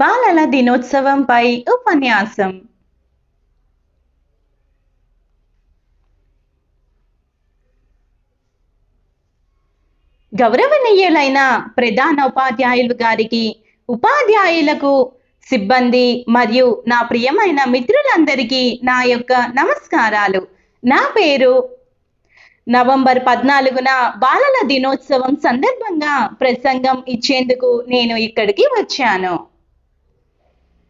బాలల దినోత్సవంపై ఉపన్యాసం. గౌరవనీయులైన ప్రధాన ఉపాధ్యాయులు గారికి ఉపాధ్యాయులకు సిబ్బంది మరియు నా ప్రియమైన మిత్రులందరికీ నా యొక్క నమస్కారాలు. నా పేరు నవంబర్ పద్నాలుగున బాలల దినోత్సవం సందర్భంగా ప్రసంగం ఇచ్చేందుకు నేను ఇక్కడికి వచ్చాను.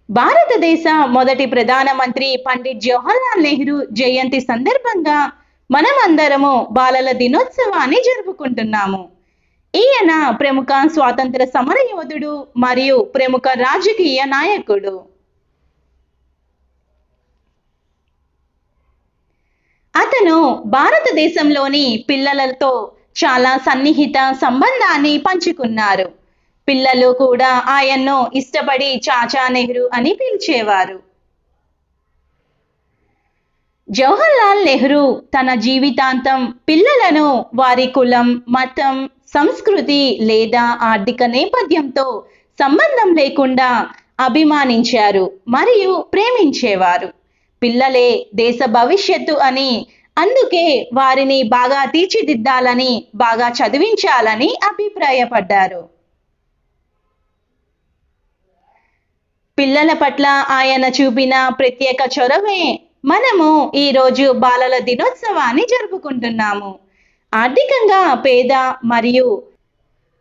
భారతదేశ మొదటి ప్రధానమంత్రి పండిట్ జవహర్లాల్ నెహ్రూ జయంతి సందర్భంగా మనమందరము బాలల దినోత్సవాన్ని జరుపుకుంటున్నాము. ఈయన ప్రముఖ స్వాతంత్ర సమర యోధుడు మరియు ప్రముఖ రాజకీయ నాయకుడు. అతను భారతదేశంలోని పిల్లలతో చాలా సన్నిహిత సంబంధాన్ని పంచుకున్నారు. పిల్లలు కూడా ఆయన్ను ఇష్టపడి చాచా నెహ్రూ అని పిలిచేవారు. జవహర్లాల్ నెహ్రూ తన జీవితాంతం పిల్లలను వారి కులం మతం సంస్కృతి లేదా ఆర్థిక నేపథ్యంతో సంబంధం లేకుండా అభిమానించారు మరియు ప్రేమించేవారు. పిల్లలే దేశ భవిష్యత్తు అని అందుకే వారిని బాగా తీర్చిదిద్దాలని బాగా చదివించాలని అభిప్రాయపడ్డారు. పిల్లల పట్ల ఆయన చూపిన ప్రత్యేక చొరవే. మనము ఈరోజు బాలల దినోత్సవాన్ని జరుపుకుంటున్నాము. ఆర్థికంగా పేద మరియు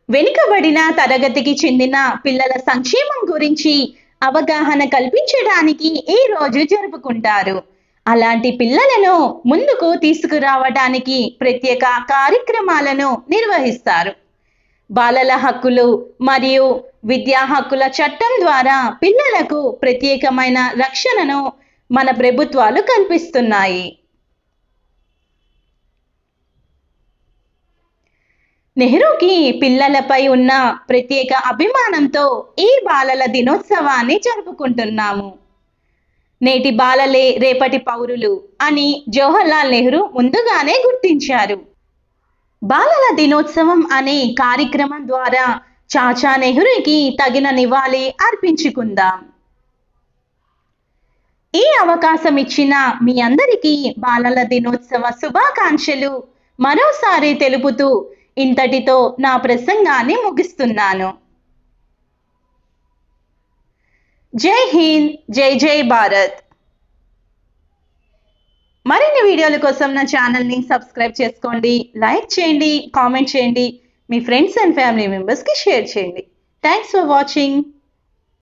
వెనుకబడిన తరగతికి చెందిన పిల్లల సంక్షేమం గురించి అవగాహన కల్పించడానికి ఈ రోజు జరుపుకుంటారు. అలాంటి పిల్లలను ముందుకు తీసుకురావడానికి ప్రత్యేక కార్యక్రమాలను నిర్వహిస్తారు. బాలల హక్కులు మరియు విద్యా హక్కుల చట్టం ద్వారా పిల్లలకు ప్రత్యేకమైన రక్షణను మన ప్రభుత్వాలు కల్పిస్తున్నాయి. నెహ్రూకి పిల్లలపై ఉన్న ప్రత్యేక అభిమానంతో ఈ బాలల దినోత్సవాన్ని జరుపుకుంటున్నాము. నేటి బాలలే రేపటి పౌరులు అని జవహర్లాల్ నెహ్రూ ముందుగానే గుర్తించారు. బాలల దినోత్సవం అనే కార్యక్రమం ద్వారా చాచా నెహ్రూకి తగిన నివాళి అర్పించుకుందాం. ఈ అవకాశం ఇచ్చిన మీ అందరికీ బాలల దినోత్సవ శుభాకాంక్షలు. మరోసారి తెలుపుతూ ఇంతటితో నా ప్రసంగాన్ని ముగిస్తున్నాను. జై హింద్ జై జై భారత్. మరిన్ని వీడియోల కోసం నా ఛానల్ని సబ్స్క్రైబ్ చేసుకోండి లైక్ చేయండి కామెంట్ చేయండి. మీ ఫ్రెండ్స్ అండ్ ఫ్యామిలీ మెంబర్స్కి షేర్ చేయండి. Thanks for watching